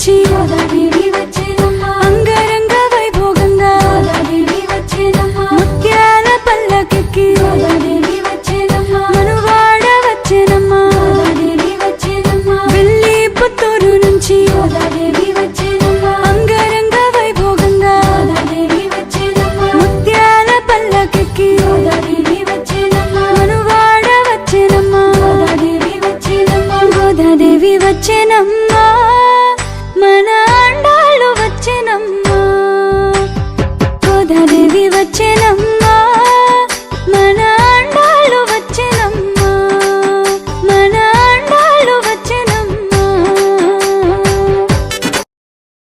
నుంచి గోదాదేవి వచ్చేనమ్మా. అంగరంగ వైభోగంగా గోదాదేవి వచ్చేనమ్మా. ముత్యాల పల్లకెక్కి గోదాదేవి వచ్చేనమ్మా. మనువాడ వచ్చేనమ్మా. గోదాదేవి వచ్చేనమ్మా. వెళ్ళి పుత్తూరు నుంచి గోదాదేవి వచ్చేనమ్మా. అంగరంగ వైభోగంగా గోదాదేవి వచ్చేనమ్మా. ముత్యాల పల్లకెక్కి గోదాదేవి వచ్చేనమ్మా. మనువాడ వచ్చేనమ్మా. గోదాదేవి వచ్చేనమ్మా. గోదాదేవి వచ్చేనమ్మా. ஞாயிலம்